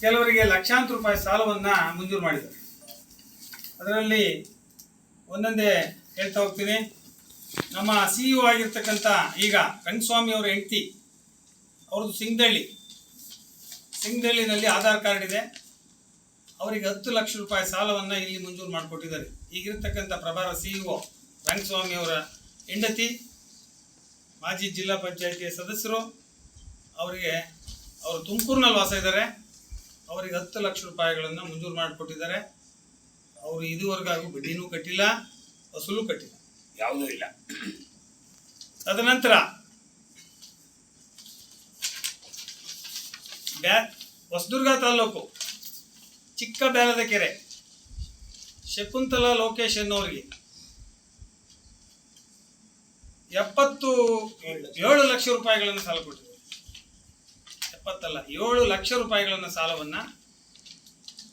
ಕೆಲವರಿಗೆ ಲಕ್ಷಾಂತರ ರೂಪಾಯಿ ಸಾಲವನ್ನ ಮಂಜೂರು ಮಾಡಿದ್ದಾರೆ. ಅದರಲ್ಲಿ ಒಂದೊಂದೇ ಹೇಳ್ತಾ ಹೋಗ್ತೀನಿ. ನಮ್ಮ ಸಿ ಇ ಆಗಿರ್ತಕ್ಕಂಥ ಈಗ ರಂಗಸ್ವಾಮಿ ಅವರ ಹೆಂಡತಿ, ಅವ್ರದ್ದು ಸಿಂಗ್ದಳ್ಳಿ. ಸಿಂಗ್ದಳ್ಳಿನಲ್ಲಿ ಆಧಾರ್ ಕಾರ್ಡ್ ಇದೆ. ಅವರಿಗೆ ಹತ್ತು ಲಕ್ಷ ರೂಪಾಯಿ ಸಾಲವನ್ನು ಇಲ್ಲಿ ಮಂಜೂರು ಮಾಡಿಕೊಟ್ಟಿದ್ದಾರೆ. ಈಗಿರ್ತಕ್ಕಂಥ ಪ್ರಭಾರ ಸಿ ಇ ರಂಗಸ್ವಾಮಿ ಅವರ ಹೆಂಡತಿ, ಮಾಜಿ ಜಿಲ್ಲಾ ಪಂಚಾಯಿತಿಯ ಸದಸ್ಯರು, ಅವರಿಗೆ ಅವರು ತುಮಕೂರಿನಲ್ಲಿ ವಾಸ ಇದ್ದಾರೆ. ಅವರಿಗೆ ಹತ್ತು ಲಕ್ಷ ರೂಪಾಯಿಗಳನ್ನು ಮಂಜೂರು ಮಾಡಿಕೊಟ್ಟಿದ್ದಾರೆ. ಅವರು ಇದುವರೆಗೂ ಬಡ್ಡಿನೂ ಕಟ್ಟಿಲ್ಲ ವಸೂಲು ಕಟ್ಟಿಲ್ಲ. ಯಾವುದೂ ಇಲ್ಲ. ತದನಂತರ ಬ್ಯಾ ಹೊಸದುರ್ಗ ತಾಲೂಕು ಚಿಕ್ಕ ಬ್ಯಾಲದ ಕೆರೆ ಶಕುಂತಲಾ ಲೋಕೇಶ್ ಅನ್ನೋರಿಗೆ ಎಪ್ಪತ್ತು ಏಳು ಲಕ್ಷ ರೂಪಾಯಿಗಳನ್ನು ಸಾಲ ಕೊಟ್ಟಿದ್ದಾರೆ. ಎಪ್ಪತ್ತಲ್ಲ, ಏಳು ಲಕ್ಷ ರೂಪಾಯಿಗಳನ್ನು ಸಾಲವನ್ನು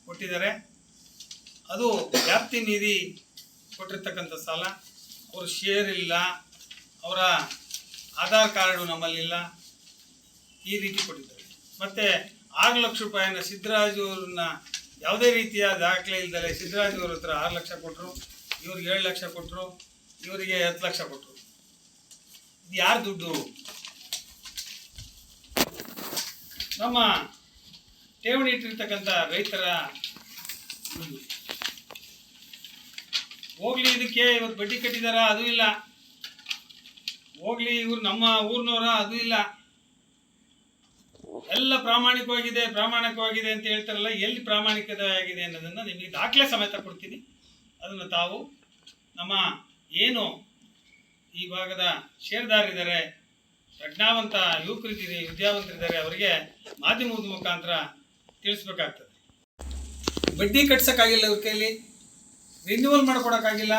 ಕೊಟ್ಟಿದ್ದಾರೆ. ಅದು ವ್ಯಾಪ್ತಿ ನಿಧಿ ಕೊಟ್ಟಿರ್ತಕ್ಕಂಥ ಸಾಲ. ಅವರು ಶೇರ್ ಇಲ್ಲ, ಅವರ ಆಧಾರ್ ಕಾರ್ಡು ನಮ್ಮಲ್ಲಿಲ್ಲ. ಈ ರೀತಿ ಕೊಟ್ಟಿದ್ದಾರೆ. ಮತ್ತು ಆರು ಲಕ್ಷ ರೂಪಾಯಿನ ಸಿದ್ದರಾಜು ಅವ್ರನ್ನ ಯಾವುದೇ ರೀತಿಯ ದಾಖಲೆ ಇಲ್ದಲೆ ಸಿದ್ದರಾಜು ಅವ್ರ ಹತ್ರ ಆರು ಲಕ್ಷ ಕೊಟ್ಟರು ಇವ್ರಿಗೆ ಏಳು ಲಕ್ಷ ಕೊಟ್ಟರು ಇವರಿಗೆ ಹತ್ತು ಲಕ್ಷ ಕೊಟ್ಟರು ಇದು ಯಾರು ದುಡ್ಡು? ನಮ್ಮ ಠೇವಣಿ ಇಟ್ಟಿರ್ತಕ್ಕಂಥ ರೈತರ ಹೋಗ್ಲಿ ಇದಕ್ಕೆ, ಇವತ್ತು ಬಡ್ಡಿ ಕಟ್ಟಿದಾರ, ಅದು ಇಲ್ಲ. ಹೋಗ್ಲಿ ಇವ್ರು ನಮ್ಮ ಊರಿನವರ, ಅದು ಇಲ್ಲ. ಎಲ್ಲ ಪ್ರಾಮಾಣಿಕವಾಗಿದೆ ಪ್ರಾಮಾಣಿಕವಾಗಿದೆ ಅಂತ ಹೇಳ್ತಾರಲ್ಲ, ಎಲ್ಲಿ ಪ್ರಾಮಾಣಿಕವಾಗಿದೆ ಅನ್ನೋದನ್ನ ನಿಮಗೆ ದಾಖಲೆ ಸಮೇತ ಕೊಡ್ತೀನಿ. ಅದನ್ನು ತಾವು ನಮ್ಮ ಏನು ಈ ಭಾಗದ ಷೇರ್ದಾರಿದ್ದಾರೆ ಪ್ರಜ್ಞಾವಂತ ಯುವಕರಿದ್ದೀರಿ ವಿದ್ಯಾವಂತರಿದ್ದಾರೆ, ಅವರಿಗೆ ಮಾಧ್ಯಮದ ಮುಖಾಂತರ ತಿಳಿಸ್ಬೇಕಾಗ್ತದೆ. ಬಡ್ಡಿ ಕಟ್ಸೋಕ್ಕಾಗಿಲ್ಲ ಇವ್ರ ಕೈಲಿ ರಿನ್ಯೂವಲ್ ಮಾಡ್ಕೊಡೋಕ್ಕಾಗಿಲ್ಲ.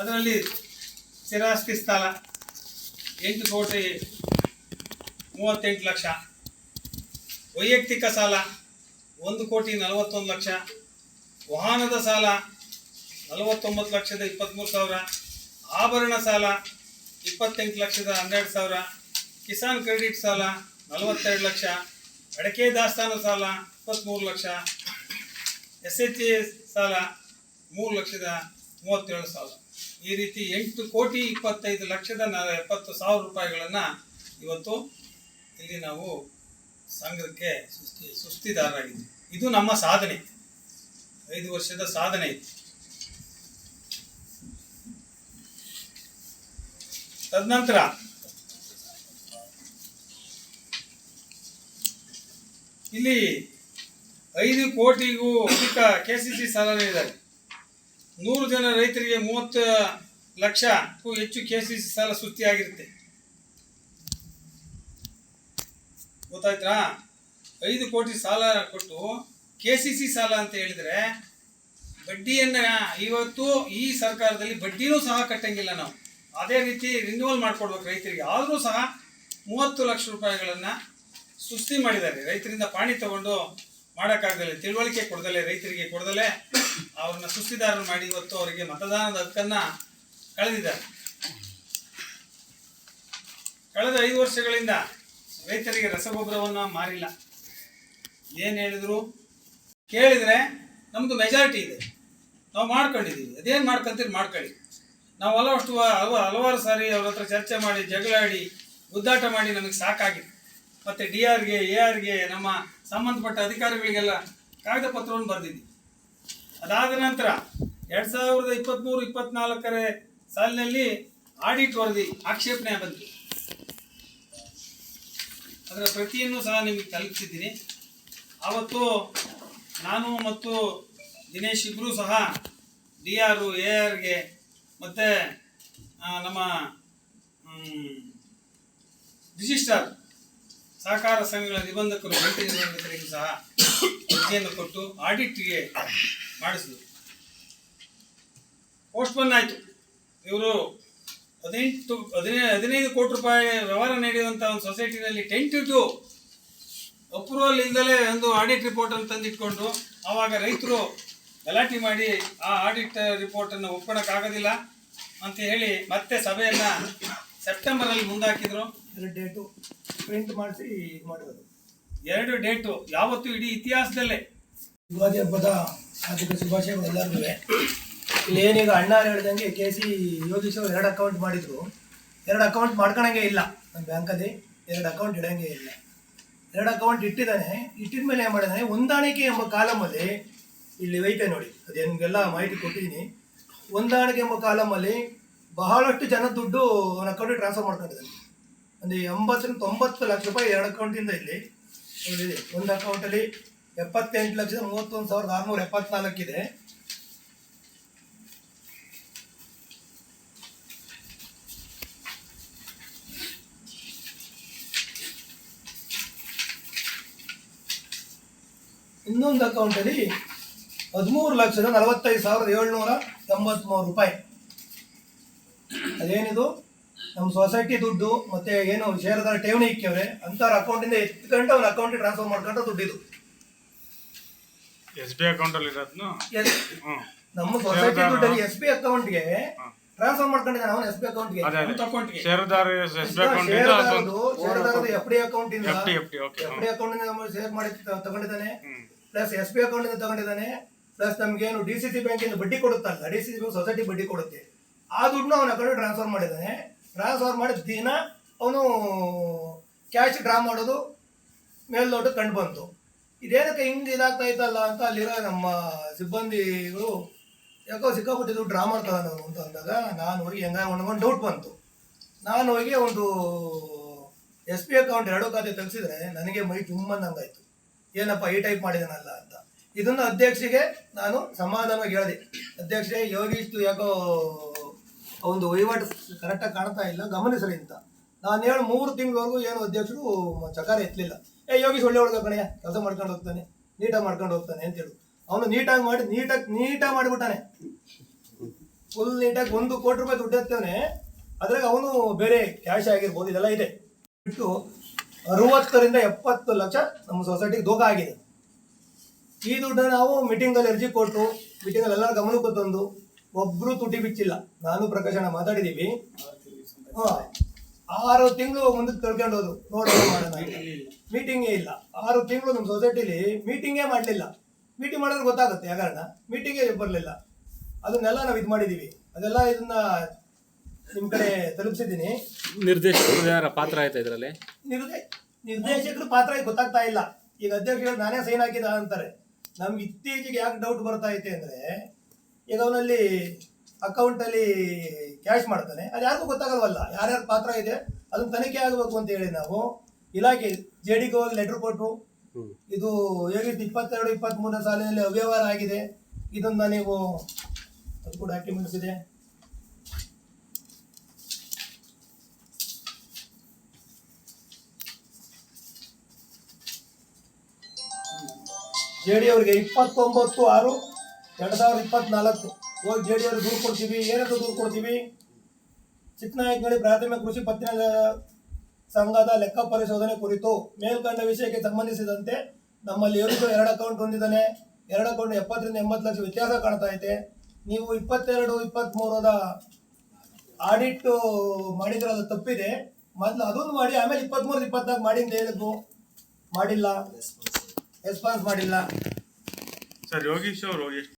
ಅದರಲ್ಲಿ ಸ್ಥಿರಾಸ್ತಿ ಸ್ಥಳ, ಎಂಟು ಕೋಟಿ ಮೂವತ್ತೆಂಟು ಲಕ್ಷ. ವೈಯಕ್ತಿಕ ಸಾಲ, ಒಂದು ಕೋಟಿ ನಲವತ್ತೊಂದು ಲಕ್ಷ. ವಾಹನದ ಸಾಲ, ನಲವತ್ತೊಂಬತ್ತು ಲಕ್ಷದ ಇಪ್ಪತ್ತ್ಮೂರು ಸಾವಿರ. ಆಭರಣ ಸಾಲ ಇಪ್ಪತ್ತೆಂಟು ಲಕ್ಷದ ಹನ್ನೆರಡು ಸಾವಿರ, ಕಿಸಾನ್ ಕ್ರೆಡಿಟ್ ಸಾಲ ನಲವತ್ತೆರಡು ಲಕ್ಷ, ಅಡಕೆ ದಾಸ್ತಾನು ಸಾಲ ಇಪ್ಪತ್ತ್ಮೂರು ಲಕ್ಷ, ಎಸ್ ಎಚ್ ಎ ಸಾಲ ಮೂರು ಲಕ್ಷದ ಮೂವತ್ತೇಳು ಸಾವಿರ. ಈ ರೀತಿ ಎಂಟು ಕೋಟಿ ಇಪ್ಪತ್ತೈದು ಲಕ್ಷದ ನ, ಎಪ್ಪತ್ತು ಸಾವಿರ ರೂಪಾಯಿಗಳನ್ನು ಇವತ್ತು ಇಲ್ಲಿ ನಾವು ಸಂಘಕ್ಕೆ ಸುಸ್ತಿ, ಸುಸ್ತಿದಾರರಾಗಿದ್ದೀವಿ. ಇದು ನಮ್ಮ ಸಾಧನೆ. ಐದು ವರ್ಷದ ಸಾಧನೆ ಇದು. ತದನಂತರ ಇಲ್ಲಿ ಐದು ಕೋಟಿಗೂ ಅಧಿಕ ಕೆ ಸಿ ಸಿ ಸಾಲ ನೀಡಿದ್ದಾರೆ ನೂರು ಜನ ರೈತರಿಗೆ ಮೂವತ್ತು ಲಕ್ಷಕ್ಕೂ ಹೆಚ್ಚು ಕೆ ಸಿ ಸಿ ಸಾಲ ಸುತ್ತಿಯಾಗಿರುತ್ತೆ ಗೊತ್ತಾಯ್ತಾ ಐದು ಕೋಟಿ ಸಾಲ ಕೊಟ್ಟು ಕೆ ಸಿ ಸಿ ಸಾಲ ಅಂತ ಹೇಳಿದ್ರೆ ಬಡ್ಡಿಯನ್ನು ಇವತ್ತು ಈ ಸರ್ಕಾರದಲ್ಲಿ ಬಡ್ಡಿನೂ ಸಹ ಕಟ್ಟಂಗಿಲ್ಲ ನಾವು. ಅದೇ ರೀತಿ ರಿನ್ಯೂವಲ್ ಮಾಡಿಕೊಡ್ಬೇಕು ರೈತರಿಗೆ. ಆದರೂ ಸಹ ಮೂವತ್ತು ಲಕ್ಷ ರೂಪಾಯಿಗಳನ್ನು ಸುಸ್ತಿ ಮಾಡಿದ್ದಾರೆ. ರೈತರಿಂದ ಪಾಣಿ ತಗೊಂಡು ಮಾಡೋಕ್ಕಾಗದಲ್ಲೇ. ತಿಳುವಳಿಕೆ ಕೊಡದಲೆ, ರೈತರಿಗೆ ಕೊಡದಲೆ ಅವ್ರನ್ನ ಸುಸ್ತಿದಾರರು ಮಾಡಿ ಇವತ್ತು ಅವರಿಗೆ ಮತದಾನದ ಹಕ್ಕನ್ನು ಕಳೆದಿದ್ದಾರೆ. ಕಳೆದ ಐದು ವರ್ಷಗಳಿಂದ ರೈತರಿಗೆ ರಸಗೊಬ್ಬರವನ್ನು ಮಾರಿಲ್ಲ. ಏನು ಹೇಳಿದ್ರು? ಕೇಳಿದರೆ ನಮ್ಮದು ಮೆಜಾರಿಟಿ ಇದೆ. ನಾವು ಮಾಡ್ಕೊಂಡಿದ್ದೀವಿ ಅದೇನು ಮಾಡ್ಕೊಂತೀರಿ? ಮಾಡ್ಕೊಳ್ಳಿ. ನಾವು ಹಲವಷ್ಟು ಹಲವ ಹಲವಾರು ಸಾರಿ ಅವ್ರ ಹತ್ರ ಚರ್ಚೆ ಮಾಡಿ, ಜಗಳಾಡಿ ಗುದ್ದಾಟ ಮಾಡಿ ನಮಗೆ ಸಾಕಾಗಿದೆ. ಮತ್ತು ಡಿ ಆರ್ಗೆ, ಎ ಆರ್ಗೆ ನಮ್ಮ ಸಂಬಂಧಪಟ್ಟ ಅಧಿಕಾರಿಗಳಿಗೆಲ್ಲ ಕಾಗದ ಪತ್ರವನ್ನು ಬರೆದಿದ್ವಿ ಅದಾದ ನಂತರ ಎರಡು ಸಾವಿರದ ಇಪ್ಪತ್ತ್ಮೂರು ಇಪ್ಪತ್ನಾಲ್ಕರ ಸಾಲಿನಲ್ಲಿ ಆಡಿಟ್ ವರದಿ ಆಕ್ಷೇಪಣೆ ಬಂತು ಅದರ ಪ್ರತಿಯನ್ನು ಸಹ ನಿಮಗೆ ತಲುಪಿಸಿದ್ದೀನಿ. ಆವತ್ತು ನಾನು ಮತ್ತು ದಿನೇಶ್ ಇಬ್ಬರೂ ಸಹ ಡಿ ಆರು, ಎ ಆರ್ಗೆ ಮತ್ತು ನಮ್ಮ ರಿಜಿಸ್ಟರ್ ಸಹಕಾರ ಸಂಘಗಳ ನಿಬಂಧಕರು ಜಂಟಿ ನಿಬಂಧಕರಿಗೂ ಸಹ ಅರ್ಜಿಯನ್ನು ಕೊಟ್ಟು ಆಡಿಟ್ಗೆ ಮಾಡಿಸಿದರು. ಪೋಸ್ಟ್ಪೋನ್ ಆಯಿತು. ಇವರು ಹದಿನೆಂಟು ಹದಿನೈದು ಹದಿನೈದು ಕೋಟಿ ರೂಪಾಯಿ ವ್ಯವಹಾರ ನಡೆಯುವಂಥ ಒಂದು ಸೊಸೈಟಿನಲ್ಲಿ ಟೆಂಟಿವ್ ಅಪ್ರೂವಲ್ ಇಲ್ಲದಲೇ ಒಂದು ಆಡಿಟ್ ರಿಪೋರ್ಟನ್ನು ತಂದಿಟ್ಕೊಂಡು ಆವಾಗ ರೈತರು ಗಲಾಟೆ ಮಾಡಿ ಆ ಆಡಿಟ್ ರಿಪೋರ್ಟನ್ನು ಒಪ್ಕೊಳಕ್ಕಾಗೋದಿಲ್ಲ ಅಂತ ಹೇಳಿ ಮತ್ತೆ ಸಭೆಯನ್ನು ಸೆಪ್ಟೆಂಬರಲ್ಲಿ ಮುಂದಾಕಿದ್ರು. ಡೇಟು ಪ್ರಿಂಟ್ ಮಾಡಿಸಿ ಇದು ಮಾಡಿರೋದು. ಎರಡು ಡೇಟು ಯಾವತ್ತು ಇಡೀ ಇತಿಹಾಸದಲ್ಲೇ. ಯುಗಾದಿ ಹಬ್ಬದ ಹಾರ್ದಿಕ ಶುಭಾಶಯಗಳು ಎಲ್ಲರಿಗೂ. ಇಲ್ಲಿ ಏನೀಗ ಅಣ್ಣ ಹೇಳ್ದಂಗೆ ಕೆ ಸಿ ಯೋಗೀಶ್ ಅವರು ಎರಡು ಅಕೌಂಟ್ ಮಾಡಿದ್ರು. ಎರಡು ಅಕೌಂಟ್ ಮಾಡ್ಕೊಳಂಗೆ ಇಲ್ಲ ನಮ್ಮ ಬ್ಯಾಂಕಲ್ಲಿ ಎರಡು ಅಕೌಂಟ್ ಇಡಂಗೆ ಇಲ್ಲ. ಎರಡು ಅಕೌಂಟ್ ಇಟ್ಟಿದ್ದಾನೆ. ಇಟ್ಟಿದ ಮೇಲೆ ಏನು ಮಾಡಿದಾನೆ? ಹೊಂದಾಣಿಕೆ ಎಂಬ ಕಾಲಮಲ್ಲಿ ಇಲ್ಲಿ ವೈತೆ ನೋಡಿ, ಅದೇ ನಿಮಗೆಲ್ಲ ಮಾಹಿತಿ ಕೊಟ್ಟಿದ್ದೀನಿ ಹೊಂದಾಣಿಕೆ ಎಂಬ ಕಾಲಮಲ್ಲಿ ಬಹಳಷ್ಟು ಜನ ದುಡ್ಡು ಅವನ ಅಕೌಂಟಿಗೆ ಟ್ರಾನ್ಸ್ಫರ್ ಮಾಡ್ಕೊಂಡಿದ್ದಾನೆ ಒಂದು ಎಂಬತ್ತರಿಂದ ತೊಂಬತ್ತು ಲಕ್ಷ ರೂಪಾಯಿ ಎರಡು ಅಕೌಂಟಿಂದ ಇಲ್ಲಿ ಇದೆ ಒಂದು ಅಕೌಂಟಲ್ಲಿ ಎಪ್ಪತ್ತೆಂಟು ಲಕ್ಷದ ಮೂವತ್ತೊಂದು ಸಾವಿರದ ಆರುನೂರ ಎಪ್ಪತ್ನಾಲ್ಕಿದೆ ಇನ್ನೊಂದು ಅಕೌಂಟಲ್ಲಿ ಹದಿಮೂರು ಲಕ್ಷದ ನಲವತ್ತೈದು ಸಾವಿರದ ಏಳ್ನೂರ ಎಂಬತ್ಮೂರು ರೂಪಾಯಿ. ಅದೇನಿದು? ನಮ್ಮ ಸೊಸೈಟಿ ದುಡ್ಡು ಮತ್ತೆ ಏನು ಶೇರದಾರ ಠೇವಣಿ ಇಕ್ಕವ್ರೆ ಅಂತ ಅಕೌಂಟಿಂದ ಎತ್ಕೊಂಡು ಅವ್ರ ಅಕೌಂಟಿಗೆ ಟ್ರಾನ್ಸ್ಫರ್ ಮಾಡ್ಕೊಂಡ್ರೆ ದುಡ್ಡಿದು. ಎಸ್ ಬಿ ಅಕೌಂಟ್ ಅಲ್ಲಿ ಇರೋದ್ನು? ನಮ್ಮ ಸೊಸೈಟಿ ದುಡ್ಡಲ್ಲಿ ಎಸ್ ಬಿ ಅಕೌಂಟ್ಗೆ ಟ್ರಾನ್ಸ್ಫರ್ ಮಾಡ್ಕೊಂಡಿದ್ದಾನೆ ಅವನು ಎಸ್ ಬಿ ಅಕೌಂಟ್ಗೆ ಷೇರುದಾರ ಎಸ್ ಬಿ ಅಕೌಂಟ್ ಇಂದ ಷೇರುದಾರದು ಎಫ್ ಡಿ ಅಕೌಂಟ್ ಇಂದ ಎಫ್ ಡಿ ಅಕೌಂಟ್ ಇಂದ ನಮ್ಮ ಶೇರ್ ಮಾಡಿ ತಗೊಂಡಿದ್ದಾನೆ. ಪ್ಲಸ್ ಎಸ್ ಬಿ ಅಕೌಂಟ್ ಇಂದ ತಗೊಂಡಿದ್ದಾನೆ. ಪ್ಲಸ್ ನಮಗೇನು ಡಿ ಸಿ ಸಿ ಬ್ಯಾಂಕಿಂದ ಬಡ್ಡಿ ಕೊಡುತ್ತಲ್ಲ ಡಿ ಸಿ ಸೊಸೈಟಿ ಬಡ್ಡಿ ಕೊಡುತ್ತೆ. ಆ ದುಡ್ಡನ್ನ ಅವನ ಕಡೆ ಟ್ರಾನ್ಸ್ಫರ್ ಮಾಡಿದ್ದಾನೆ. ಟ್ರಾನ್ಸ್ಫರ್ ಮಾಡಿದ ದಿನ ಅವನು ಕ್ಯಾಶ್ ಡ್ರಾ ಮಾಡೋದು ಮೇಲ್ನೋಟ ಕಂಡು ಬಂತು. ಇದೇನಕ್ಕೆ ಹಿಂಗೆ ಇದಾಗ್ತಾ ಇತ್ತಲ್ಲ ಅಂತ ಅಲ್ಲಿರೋ ನಮ್ಮ ಸಿಬ್ಬಂದಿಗಳು ಯಾಕೋ ಸಿಕ್ಕಾಪಟ್ಟಿದ್ದು ಡ್ರಾ ಮಾಡ್ತಾನೆ ನಾನು ಅಂತ ಅಂದಾಗ ನಾನು ಹೋಗಿ ಹೆಂಗ ಒಂದು ಡೌಟ್ ಬಂತು. ನಾನು ಹೋಗಿ ಒಂದು ಎಸ್ ಬಿ ಅಕೌಂಟ್ ಎರಡು ಖಾತೆ ತೆಗೆಸಿದ್ರೆ ನನಗೆ ಮೈ ತುಂಬ ನಂಗಾಯ್ತು ಏನಪ್ಪ ಈ ಟೈಪ್ ಮಾಡಿದಾನಲ್ಲ ಅಂತ. ಇದನ್ನ ಅಧ್ಯಕ್ಷರಿಗೆ ನಾನು ಸಮಾಧಾನವಾಗಿ ಹೇಳಿದೆ ಅಧ್ಯಕ್ಷೆ ಯೋಗೀಶ್ ಯಾಕೋ ಒಂದು ವಹಿವಾಟು ಕರೆಕ್ಟಾಗಿ ಕಾಣ್ತಾ ಇಲ್ಲ, ಗಮನಿಸಲಿ ಅಂತ. ನಾನು ಹೇಳಿ ಮೂರು ತಿಂಗಳವರೆಗೂ ಏನು ಅಧ್ಯಕ್ಷರು ಚಕಾರ ಎತ್ತಲಿಲ್ಲ ಏ, ಯೋಗೀಶ್ ಒಳ್ಳೆ ಒಳಗೆ ಕಣೆಯ ಕೆಲಸ ಮಾಡ್ಕೊಂಡು ಹೋಗ್ತಾನೆ, ನೀಟಾಗಿ ಮಾಡ್ಕೊಂಡು ಹೋಗ್ತಾನೆ ಅಂತೇಳು ಅವನು ನೀಟಾಗಿ ಮಾಡಿ, ನೀಟಾಗಿ ನೀಟಾಗಿ ಮಾಡಿಬಿಟ್ಟಾನೆ. ಫುಲ್ ನೀಟಾಗಿ ಒಂದು ಕೋಟಿ ರೂಪಾಯಿ ದುಡ್ಡು ಎತ್ತವನೆ, ಅದ್ರಾಗ ಅವನು ಬೇರೆ ಕ್ಯಾಶ್ ಆಗಿರ್ಬೋದು, ಇದೆಲ್ಲ ಇದೆ. ಬಿಟ್ಟು ಅರವತ್ತರಿಂದ ಎಪ್ಪತ್ತು ಲಕ್ಷ ನಮ್ಮ ಸೊಸೈಟಿಗೆ ದೋಖ ಆಗಿದೆ. ಈ ದುಡ್ಡನ್ನ ನಾವು ಮೀಟಿಂಗಲ್ಲಿ ಅರ್ಜಿ ಕೊಟ್ಟು ಮೀಟಿಂಗಲ್ಲಿ ಎಲ್ಲರ ಗಮನಕ್ಕೆ ತಂದು ಒಬ್ರು ತುಟಿ ಬಿಚ್ಚಿಲ್ಲ. ನಾನು ಪ್ರಕಾಶನ ಮಾತಾಡಿದೀವಿ. ಹಾ. ಆರು ತಿಂಗಳು ಮುಂದಕ್ಕೆ ತಿಳ್ಕೊಂಡು ಹೋದ್ರು. ನೋಡೋಣ ಮಾಡೋಣ ಮೀಟಿಂಗೇ ಇಲ್ಲ. ಆರು ತಿಂಗಳು ನಮ್ಮ ಸೊಸೈಟಿಲಿ ಮೀಟಿಂಗೇ ಮಾಡಲಿಲ್ಲ. ಮೀಟಿಂಗ್ ಮಾಡಿದ್ರೆ ಗೊತ್ತಾಗುತ್ತೆ ಯಾಕಾರಣ ಮೀಟಿಂಗೇ ಬರಲಿಲ್ಲ. ಅದನ್ನೆಲ್ಲ ನಾವು ಇದು ಮಾಡಿದೀವಿ. ಅದೆಲ್ಲ ಇದನ್ನ ನಿಮ್ಮ ಕಡೆ ತಲುಪಿಸಿದ್ದೀನಿ. ನಿರ್ದೇಶಕರು ಯಾರ ಪಾತ್ರ ಆಯ್ತಾ ಇದರಲ್ಲಿ? ನಿರ್ದೇಶಕರ ಪಾತ್ರ ಗೊತ್ತಾಗ್ತಾ ಇಲ್ಲ. ಈಗ ಅಧ್ಯಕ್ಷರು ನಾನೇ ಸೈನ್ ಹಾಕಿದ ಅಂತಾರೆ. ನಮ್ಗೆ ಇತ್ತೀಚೆಗೆ ಯಾಕೆ ಡೌಟ್ ಬರ್ತಾ ಐತೆ ಅಂದ್ರೆ ಈಗ ಅವನಲ್ಲಿ ಅಕೌಂಟಲ್ಲಿ ಕ್ಯಾಶ್ ಮಾಡ್ತಾನೆ. ಅದು ಯಾರಿಗೂ ಗೊತ್ತಾಗಲ್ವಲ್ಲ. ಯಾರ್ಯಾರ ಪಾತ್ರ ಇದೆ ಅದನ್ನ ತನಿಖೆ ಆಗಬೇಕು ಅಂತ ಹೇಳಿ ನಾವು ಇಲಾಖೆ ಜೆ ಡಿಗೆ ಹೋಗಿ ಲೆಟರ್ ಕೊಟ್ಟರು ಇದು ಹೇಗಿತ್ತು ಇಪ್ಪತ್ತೆರಡು ಇಪ್ಪತ್ತ್ಮೂರನೇ ಸಾಲಿನಲ್ಲಿ ಅವ್ಯವಹಾರ ಆಗಿದೆ. ಇದನ್ನ ನೀವು ಅದಕ್ಕೂ ಡಾಕ್ಯುಮೆಂಟ್ಸ್ ಇದೆ. ಜೆ ಡಿ ಅವರಿಗೆ ಇಪ್ಪತ್ತೊಂಬತ್ತು ಆರು, ಎರಡು ಸಾವಿರದ ಇಪ್ಪತ್ನಾಲ್ಕು. ಹೋಗಿ ಜೆ ಡಿ ಅವ್ರಿಗೆ ದೂರು ಕೊಡ್ತೀವಿ ಏನಂತ ದೂರು ಕೊಡ್ತೀವಿ. ಚಿಕ್ಕನಾಯಕನಹಳ್ಳಿ ಪ್ರಾಥಮಿಕ ಕೃಷಿ ಪತ್ತಿನ ಸಂಘದ ಲೆಕ್ಕ ಪರಿಶೋಧನೆ ಕುರಿತು ಮೇಲ್ಕಂಡ ವಿಷಯಕ್ಕೆ ಸಂಬಂಧಿಸಿದಂತೆ ನಮ್ಮಲ್ಲಿ ಇವರಿಗೂ ಎರಡು ಅಕೌಂಟ್ ಹೊಂದಿದ್ದಾನೆ ಎರಡು ಅಕೌಂಟ್ ಎಪ್ಪತ್ತರಿಂದ ಎಂಬತ್ತು ಲಕ್ಷ ವ್ಯತ್ಯಾಸ ಕಾಣ್ತಾ ಐತೆ. ನೀವು ಇಪ್ಪತ್ತೆರಡು ಇಪ್ಪತ್ತ್ಮೂರದ ಆಡಿಟ್ ಮಾಡಿದ್ರೆ ಅದು ತಪ್ಪಿದೆ. ಮೊದಲು ಅದೊಂದು ಮಾಡಿ, ಆಮೇಲೆ ಇಪ್ಪತ್ತ್ಮೂರು ಇಪ್ಪತ್ನಾಲ್ಕು ಮಾಡಿ ಅಂತ ಹೇಳಿದ್ವು. ಮಾಡಿಲ್ಲ. ರೆಸ್ಪಾನ್ಸ್ ಮಾಡಿಲ್ಲ. ಸರ್ ಯೋಗೀಶ್ ಅವರು